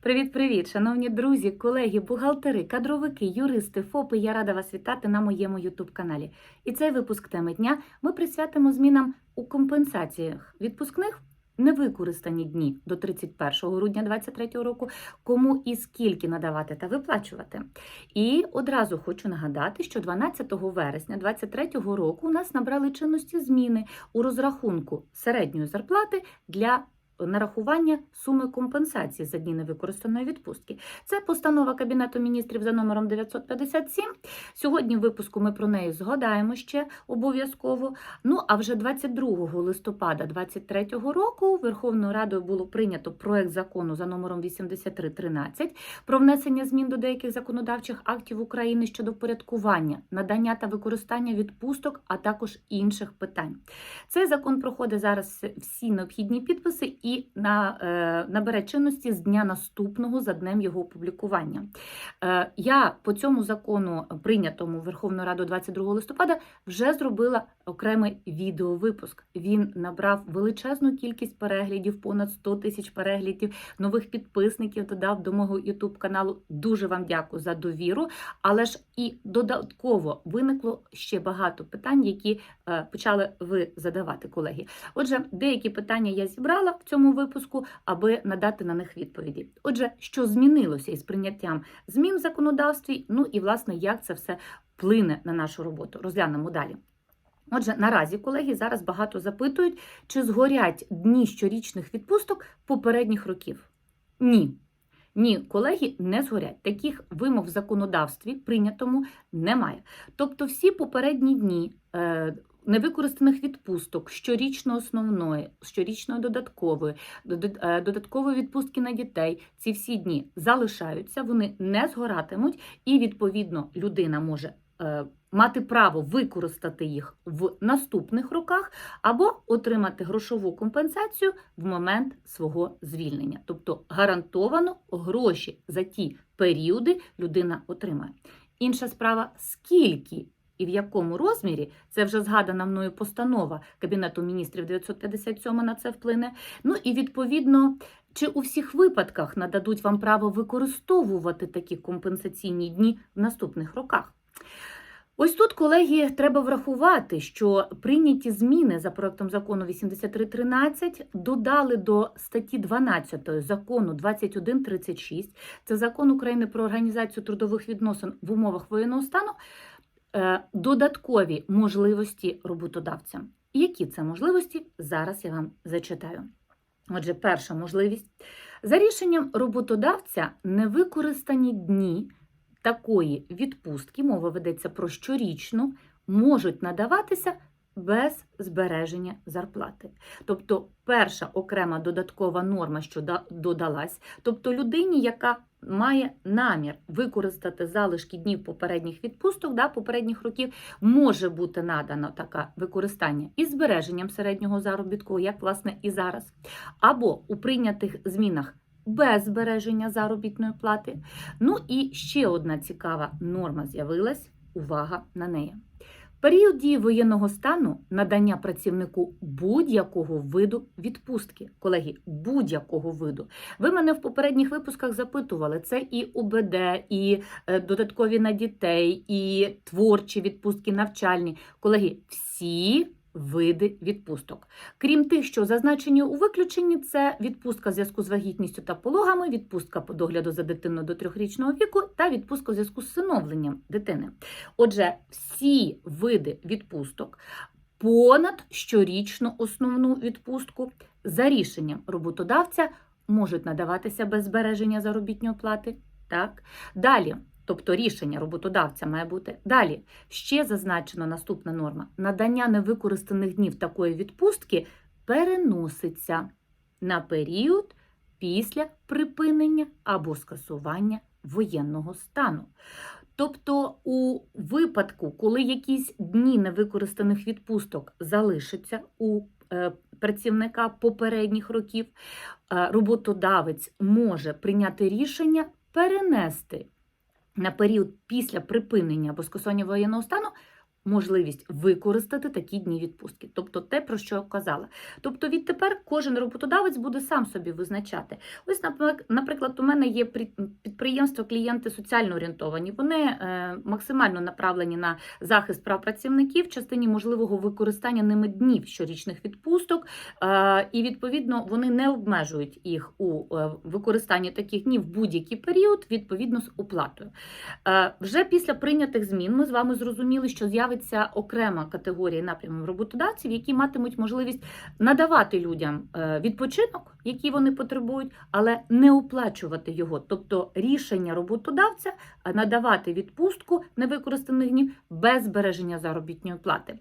Привіт-привіт, шановні друзі, колеги, бухгалтери, кадровики, юристи, ФОПи. Я рада вас вітати на моєму Ютуб-каналі. І цей випуск теми дня ми присвятимо змінам у компенсаціях відпускних невикористані дні до 31 грудня 2023 року, кому і скільки надавати та виплачувати. І одразу хочу нагадати, що 12 вересня 2023 року у нас набрали чинності зміни у розрахунку середньої зарплати для нарахування суми компенсації за дні невикористаної відпустки. Це постанова Кабінету міністрів за номером 957. Сьогодні в випуску ми про неї згадаємо ще обов'язково. Ну а вже 22 листопада 2023 року Верховною Радою було прийнято проект закону за номером 8313 про внесення змін до деяких законодавчих актів України щодо впорядкування, надання та використання відпусток, а також інших питань. Цей закон проходить зараз всі необхідні підписи на, е, набере чинності з дня наступного за днем його опублікування. Е, я по цьому закону, прийнятому Верховною Радою 22 листопада, вже зробила окремий відеовипуск. Він набрав величезну кількість переглядів, понад 100 тисяч переглядів, нових підписників додав до мого YouTube каналу. Дуже вам дякую за довіру. Але ж і додатково виникло ще багато питань, які е, почали ви задавати, колеги. Отже, деякі питання я зібрала в цьому випуску, аби надати на них відповіді. Отже, що змінилося із прийняттям змін в законодавстві? Ну і власне, як це все вплине на нашу роботу? Розглянемо далі. Отже, наразі, колеги, зараз багато запитують, чи згорять дні щорічних відпусток попередніх років. Ні. Ні, колеги, не згорять. Таких вимог в законодавстві прийнятому немає. Тобто, всі попередні дні е, невикористаних відпусток, щорічно основної, щорічної додаткової, е, додаткової відпустки на дітей, ці всі дні залишаються, вони не згоратимуть, і відповідно людина може. е, Мати право використати їх в наступних роках або отримати грошову компенсацію в момент свого звільнення. Тобто гарантовано гроші за ті періоди людина отримає. Інша справа, скільки і в якому розмірі, це вже згадана мною постанова Кабінету міністрів 957 на це вплине. Ну і відповідно, чи у всіх випадках нададуть вам право використовувати такі компенсаційні дні в наступних роках. Ось тут, колеги, треба врахувати, що прийняті зміни за проектом закону 8313 додали до статті 12 закону 2136, це закон України про організацію трудових відносин в умовах воєнного стану, додаткові можливості роботодавцям. Які це можливості? Зараз я вам зачитаю. Отже, перша можливість. За рішенням роботодавця невикористані дні такої відпустки, мова ведеться про щорічну, можуть надаватися без збереження зарплати. Тобто, перша окрема додаткова норма, що да- додалась, тобто людині, яка має намір використати залишки днів попередніх відпусток, да, попередніх років, може бути надано таке використання із збереженням середнього заробітку, як власне і зараз, або у прийнятих змінах без збереження заробітної плати. Ну і ще одна цікава норма з'явилась. Увага на неї. Період дії воєнного стану надання працівнику будь-якого виду відпустки. Колеги, будь-якого виду. Ви мене в попередніх випусках запитували: це і УБД, і е, додаткові на дітей, і творчі відпустки, навчальні. Колеги, всі види відпусток. Крім тих, що зазначені у виключенні, це відпустка в зв'язку з вагітністю та пологами, відпустка по догляду за дитиною до трьохрічного віку та відпустка в зв'язку з синовленням дитини. Отже, всі види відпусток понад щорічну основну відпустку за рішенням роботодавця можуть надаватися без збереження заробітної плати. Так? Далі. Тобто рішення роботодавця має бути. Далі ще зазначена наступна норма: надання невикористаних днів такої відпустки переноситься на період після припинення або скасування воєнного стану. Тобто, у випадку, коли якісь дні невикористаних відпусток залишаться у е, працівника попередніх років, е, роботодавець може прийняти рішення перенести на період після припинення або скасування воєнного стану можливість використати такі дні відпустки. Тобто те, про що я казала. Тобто відтепер кожен роботодавець буде сам собі визначати. Ось, наприклад, у мене є підприємства, клієнти соціально орієнтовані. Вони е, максимально направлені на захист прав працівників в частині можливого використання ними днів щорічних відпусток. Е, і відповідно вони не обмежують їх у е, використанні таких днів в будь-який період, відповідно з оплатою. Вже після прийнятих змін ми з вами зрозуміли, що з'явиться окрема категорія напрямів роботодавців, які матимуть можливість надавати людям е, відпочинок, який вони потребують, але не оплачувати його. Тобто рішення роботодавця надавати відпустку невикористаних днів без збереження заробітної плати.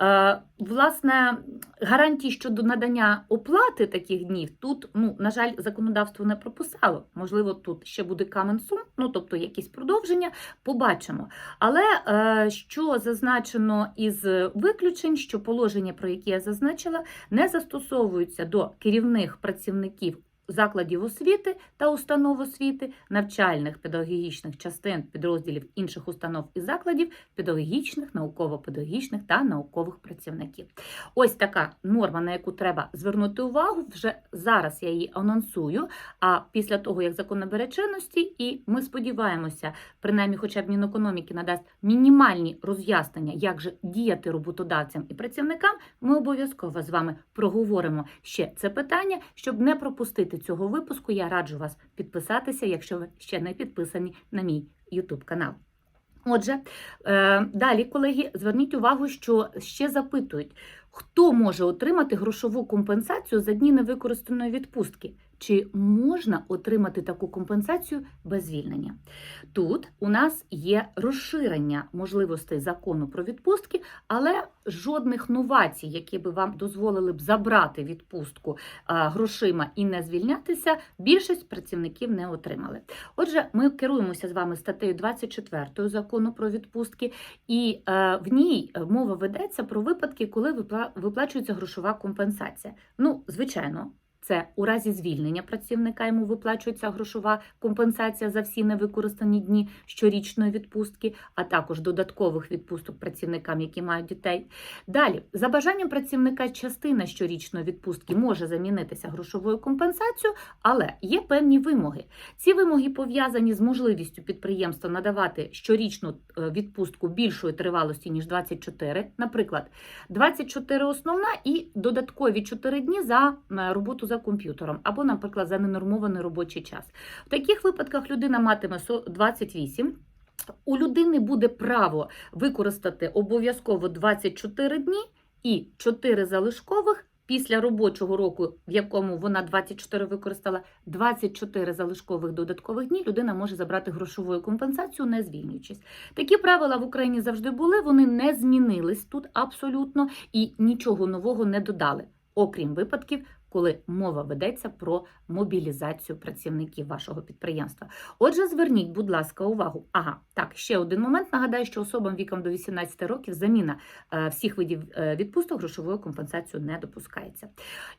Е, Власне, гарантії щодо надання оплати таких днів тут, ну, на жаль, законодавство не прописало. Можливо, тут ще буде камен сум, ну тобто якісь продовження, побачимо. Але е, що зазначено із виключень, що положення, про які я зазначила, не застосовуються до керівних працівників працівників закладів освіти та установ освіти, навчальних педагогічних частин підрозділів інших установ і закладів, педагогічних, науково-педагогічних та наукових працівників. Ось така норма, на яку треба звернути увагу. Вже зараз я її анонсую. А після того, як закон набере чинності, і ми сподіваємося, принаймні, хоча б Мінекономіки надасть мінімальні роз'яснення, як же діяти роботодавцям і працівникам, ми обов'язково з вами проговоримо ще це питання, щоб не пропустити цього випуску. Я раджу вас підписатися, якщо ви ще не підписані на мій YouTube канал. Отже, е, далі, колеги, зверніть увагу, що ще запитують, хто може отримати грошову компенсацію за дні невикористаної відпустки? Чи можна отримати таку компенсацію без звільнення? Тут у нас є розширення можливостей закону про відпустки, але жодних новацій, які би вам дозволили б забрати відпустку грошима і не звільнятися, більшість працівників не отримали. Отже, ми керуємося з вами статтею 24 закону про відпустки, і е, в ній мова ведеться про випадки, коли випла- виплачується грошова компенсація. Ну, звичайно. Це у разі звільнення працівника йому виплачується грошова компенсація за всі невикористані дні щорічної відпустки, а також додаткових відпусток працівникам, які мають дітей. Далі, за бажанням працівника, частина щорічної відпустки може замінитися грошовою компенсацією, але є певні вимоги. Ці вимоги пов'язані з можливістю підприємства надавати щорічну е, відпустку більшої тривалості ніж 24, наприклад, 24 основна і додаткові 4 дні за е, роботу за комп'ютером, або, наприклад, за ненормований робочий час. В таких випадках людина матиме 28. У людини буде право використати обов'язково 24 дні і 4 залишкових після робочого року, в якому вона 24 використала, 24 залишкових додаткових дні людина може забрати грошову компенсацію, не звільнюючись. Такі правила в Україні завжди були, вони не змінились тут абсолютно і нічого нового не додали, окрім випадків, коли мова ведеться про мобілізацію працівників вашого підприємства. Отже, зверніть, будь ласка, увагу. Ага, так, ще один момент. Нагадаю, що особам віком до 18 років заміна е, всіх видів е, відпусток грошовою компенсацією не допускається.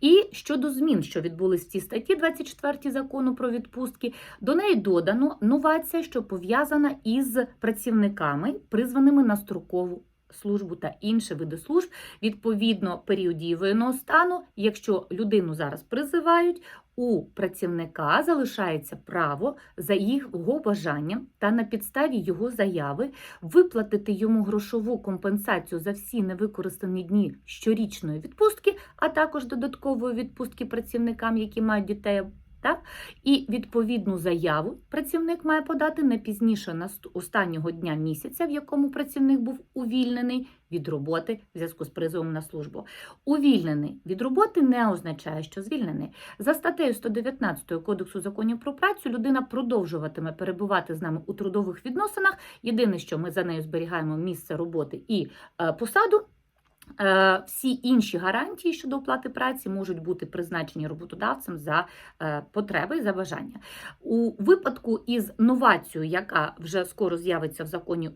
І щодо змін, що відбулись в цій статті 24 закону про відпустки, до неї додано новація, що пов'язана із працівниками, призваними на строкову службу та інші види служб відповідно період дії воєнного стану. Якщо людину зараз призивають, у працівника залишається право за його бажанням та на підставі його заяви виплатити йому грошову компенсацію за всі невикористані дні щорічної відпустки, а також додаткової відпустки працівникам, які мають дітей. Так? І відповідну заяву працівник має подати не пізніше останнього дня місяця, в якому працівник був увільнений від роботи в зв'язку з призовом на службу. Увільнений від роботи не означає, що звільнений. За статтею 119 Кодексу законів про працю людина продовжуватиме перебувати з нами у трудових відносинах. Єдине, що ми за нею зберігаємо місце роботи і е, посаду. Е, Всі інші гарантії щодо оплати праці можуть бути призначені роботодавцем за е, потреби і за бажання. У випадку із новацією, яка вже скоро з'явиться в законі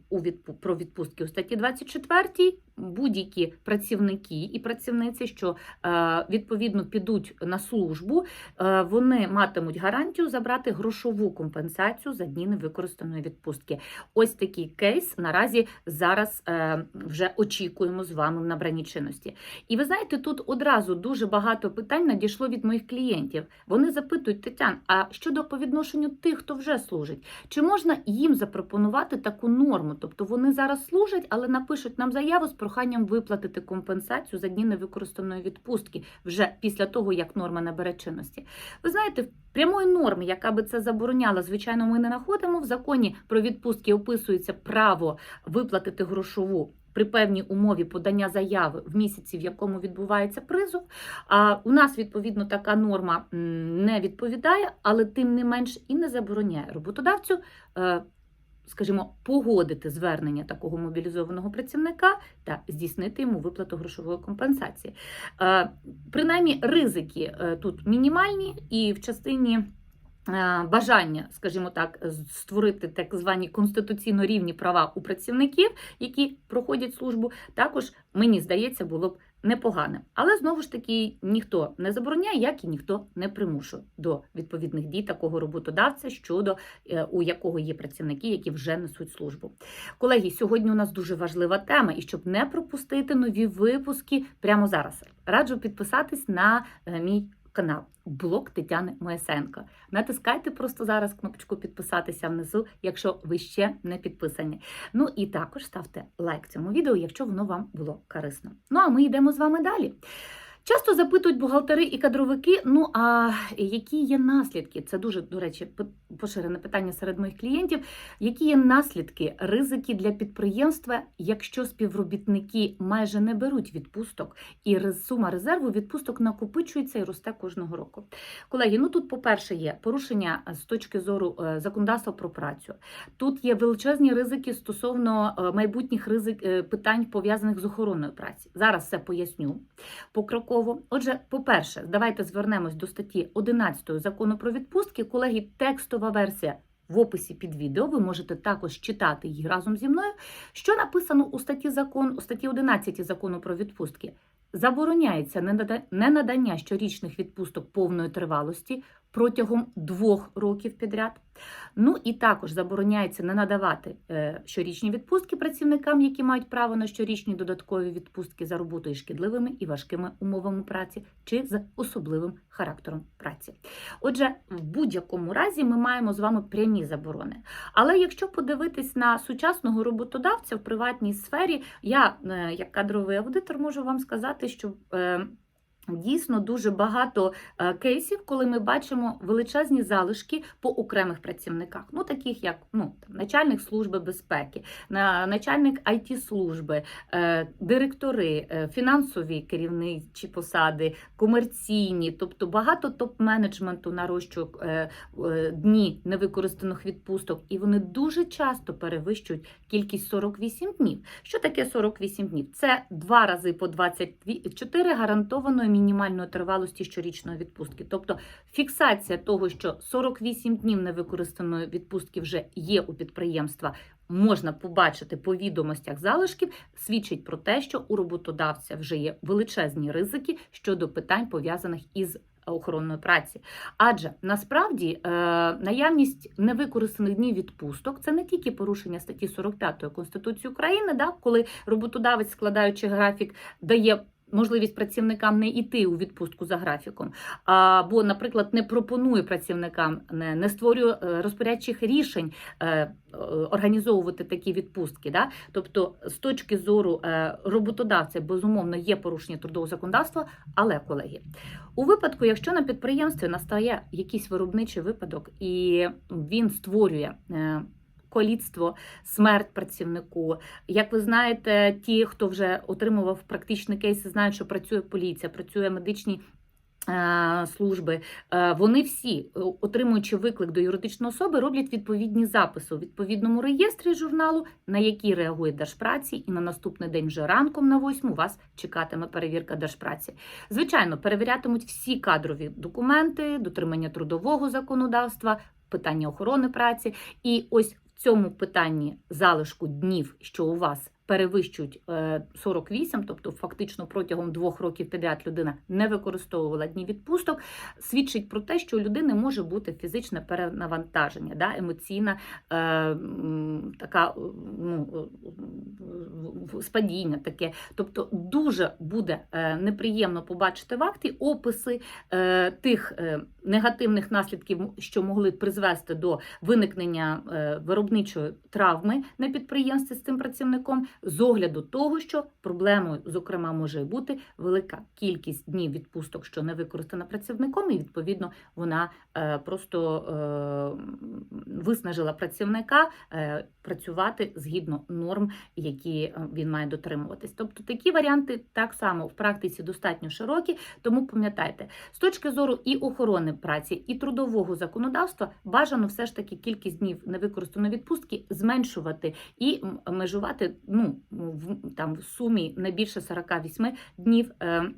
про відпустки у статті 24, будь-які працівники і працівниці, що е, відповідно підуть на службу, е, вони матимуть гарантію забрати грошову компенсацію за дні невикористаної відпустки. Ось такий кейс наразі зараз е, вже очікуємо з вами в набранні чинності. І ви знаєте, тут одразу дуже багато питань надійшло від моїх клієнтів. Вони запитують Тетян, а щодо по відношенню тих, хто вже служить, чи можна їм запропонувати таку норму? Тобто вони зараз служать, але напишуть нам заяву з проханням виплатити компенсацію за дні невикористаної відпустки вже після того, як норма набере чинності. Ви знаєте, прямої норми, яка би це забороняла, звичайно, ми не знаходимо. В законі про відпустки описується право виплатити грошову. При певній умові подання заяви в місяці, в якому відбувається призов. А у нас відповідно така норма не відповідає, але тим не менш і не забороняє роботодавцю, е, скажімо, погодити звернення такого мобілізованого працівника та здійснити йому виплату грошової компенсації. Е, Принаймні, ризики е, тут мінімальні, і в частині. е, Бажання, скажімо так, створити так звані конституційно рівні права у працівників, які проходять службу, також мені здається, було б непоганим. Але знову ж таки ніхто не забороняє, як і ніхто не примушує до відповідних дій такого роботодавця, щодо е, у якого є працівники, які вже несуть службу. Колеги, сьогодні у нас дуже важлива тема, і щоб не пропустити нові випуски прямо зараз, раджу підписатись на е, мій канал. Блог Тетяни Моєсенко. Натискайте просто зараз кнопочку підписатися внизу, якщо ви ще не підписані. Ну і також ставте лайк цьому відео, якщо воно вам було корисно. Ну а ми йдемо з вами далі. Часто запитують бухгалтери і кадровики. Ну а які є наслідки? Це дуже, до речі, поширене питання серед моїх клієнтів. Які є наслідки, ризики для підприємства, якщо співробітники майже не беруть відпусток, і сума резерву відпусток накопичується і росте кожного року? Колеги, ну тут, по-перше, є порушення з точки зору е, законодавства про працю. Тут є величезні ризики стосовно е, майбутніх ризик е, питань пов'язаних з охороною праці. Зараз все поясню покроково. Отже, по-перше, давайте звернемось до статті 11 закону про відпустки. Колеги, текстова версія. В описі під відео ви можете також читати її разом зі мною. Що написано у статті закон, у статті 11 закону про відпустки? Забороняється ненада- ненадання щорічних відпусток повної тривалості протягом двох років підряд. Ну і також забороняється не надавати е, щорічні відпустки працівникам, які мають право на щорічні додаткові відпустки за роботою шкідливими і важкими умовами праці чи з особливим характером праці. Отже, в будь-якому разі ми маємо з вами прямі заборони. Але якщо подивитись на сучасного роботодавця в приватній сфері, я, е, як кадровий аудитор, можу вам сказати, що. Дійсно дуже багато е, кейсів, коли ми бачимо величезні залишки по окремих працівниках, ну таких як ну там начальник служби безпеки, начальник it служби, е, директори, е, фінансові керівничі посади, комерційні, тобто багато топ-менеджменту нарощує дні невикористаних відпусток, і вони дуже часто перевищують кількість 48 днів. Що таке 48 днів? Це два рази по 24 гарантованої мінімальної тривалості щорічної відпустки. Тобто фіксація того, що 48 днів невикористаної відпустки вже є у підприємства. Можна побачити по відомостях залишків, свідчить про те, що у роботодавця вже є величезні ризики щодо питань пов'язаних із охоронної праці. Адже насправді е, наявність невикористаних днів відпусток це не тільки порушення статті 45 Конституції України, да, коли роботодавець, складаючи графік, дає. Можливість працівникам не йти у відпустку за графіком, або, наприклад, не пропонує працівникам, не, не створює е, розпорядчих рішень е, е, організовувати такі відпустки. Да? Тобто, з точки зору роботодавця, безумовно, є порушення трудового законодавства, але колеги, у випадку, якщо на підприємстві настає якийсь виробничий випадок і він створює колідство, смерть працівнику. Як ви знаєте, ті, хто вже отримував практичні кейси, знають, що працює поліція, працює медичні е, Служби, е, вони всі, е, отримуючи виклик до юридичної особи, роблять відповідні записи у відповідному реєстрі журналу, на який реагує Держпраці, і на наступний день вже ранком на 8 вас чекатиме перевірка Держпраці. Звичайно, перевірятимуть всі кадрові документи, дотримання трудового законодавства, питання охорони праці. І ось цьому питанні залишку днів, що у вас перевищують е, 48, тобто фактично протягом двох років підряд людина не використовувала дні відпусток, свідчить про те, що у людини може бути фізичне перенавантаження, да, емоційна е, така ну, в- в- спадіння таке. Тобто дуже буде е, неприємно побачити в акті описи е, тих е, негативних наслідків, що могли призвести до виникнення е, виробничої травми на підприємстві з цим працівником, з огляду того, що проблемою, зокрема, може бути велика кількість днів відпусток, що не використана працівником, і відповідно вона е, просто е, виснажила працівника е, працювати згідно норм, які він має дотримуватись. Тобто такі варіанти так само в практиці достатньо широкі, тому пам'ятайте, з точки зору і охорони праці, і трудового законодавства бажано все ж таки кількість днів невикористаної відпустки зменшувати і межувати ну, в, там, в сумі не більше 48 днів. Е,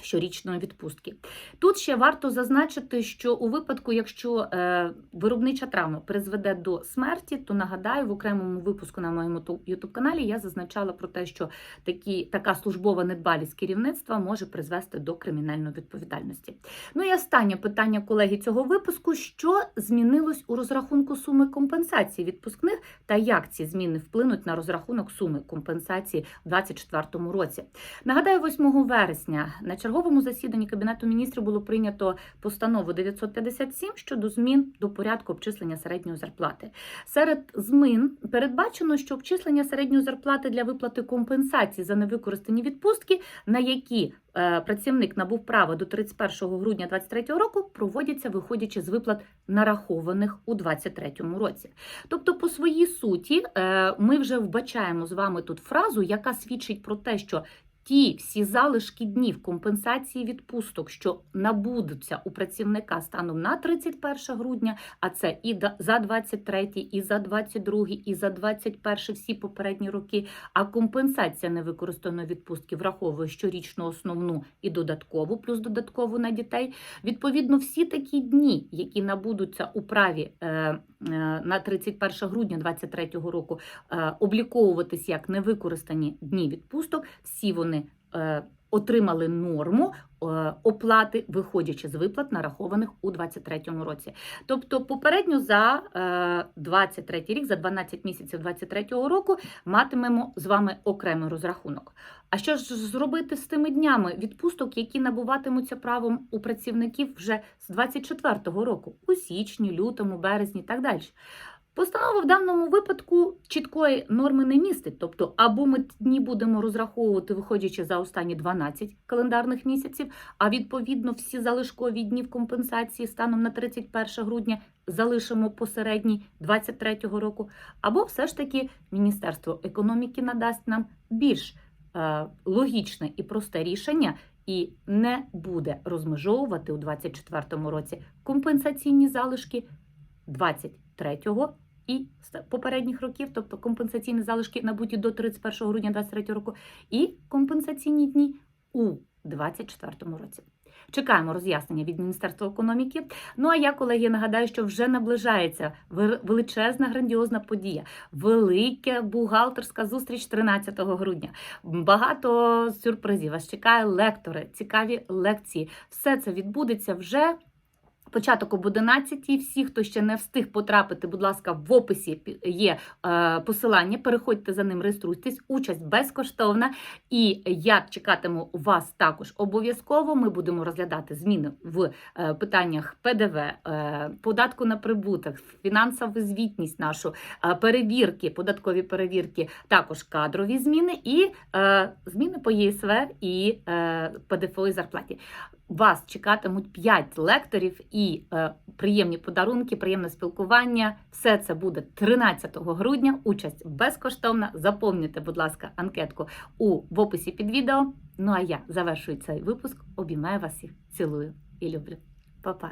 Щорічної відпустки. Тут ще варто зазначити, що у випадку, якщо е, виробнича травма призведе до смерті, то нагадаю, в окремому випуску на моєму youtube каналі я зазначала про те, що такі, така службова недбалість керівництва може призвести до кримінальної відповідальності. Ну і останнє питання колеги цього випуску: що змінилось у розрахунку суми компенсації відпускних та як ці зміни вплинуть на розрахунок суми компенсації у 2024 році? Нагадаю, 8 вересня на черговому засіданні Кабінету міністрів було прийнято постанову 957 щодо змін до порядку обчислення середньої зарплати. Серед змін передбачено, що обчислення середньої зарплати для виплати компенсації за невикористані відпустки, на які е, працівник набув право до 31 грудня 2023 року, проводяться виходячи з виплат нарахованих у 2023 році. Тобто, по своїй суті, е, ми вже вбачаємо з вами тут фразу, яка свідчить про те, що Ті всі залишки днів компенсації відпусток, що набудуться у працівника станом на 31 грудня, а це і за 23, і за 22, і за 21 всі попередні роки. А компенсація невикористаної відпустки враховує щорічну основну і додаткову, плюс додаткову на дітей. Відповідно, всі такі дні, які набудуться у праві е, е, на 31 грудня 2023 року, е, обліковуватись як невикористані дні відпусток, всі вони отримали норму е, оплати, виходячи з виплат, нарахованих у 2023 році. Тобто, попередньо за е, 23 рік, за 12 місяців 2023 року, матимемо з вами окремий розрахунок. А що ж зробити з тими днями відпусток, які набуватимуться правом у працівників вже з 2024 року, у січні, лютому, березні і так далі? Постанова в даному випадку чіткої норми не містить. Тобто, або ми дні будемо розраховувати, виходячи за останні 12 календарних місяців, а відповідно всі залишкові дні в компенсації станом на 31 грудня залишимо посередній 23 року, або все ж таки Міністерство економіки надасть нам більш е, логічне і просте рішення. І не буде розмежовувати у 2024 році компенсаційні залишки 23-го і з попередніх років, тобто компенсаційні залишки набуті до 31 грудня 2023 року, і компенсаційні дні у 2024 році. Чекаємо роз'яснення від Міністерства економіки. Ну а я, колеги, нагадаю, що вже наближається величезна грандіозна подія, велика бухгалтерська зустріч 13 грудня. Багато сюрпризів. Вас чекає лектори, цікаві лекції. Все це відбудеться вже. Початок об 11 Всі, хто ще не встиг потрапити, будь ласка, в описі є е, посилання. Переходьте за ним, реєструйтесь. Участь безкоштовна. І я чекатиму вас також обов'язково. Ми будемо розглядати зміни в е, питаннях ПДВ, е, податку на прибуток, фінансову звітність нашу, перевірки, податкові перевірки, також кадрові зміни і зміни по ЄСВ і ПДФО і зарплаті. Вас чекатимуть 5 лекторів і е, приємні подарунки, приємне спілкування. Все це буде 13 грудня. Участь безкоштовна. Заповнюйте, будь ласка, анкетку у в описі під відео. Ну а я завершую цей випуск. Обіймаю вас всіх. Цілую. і люблю. Па-па!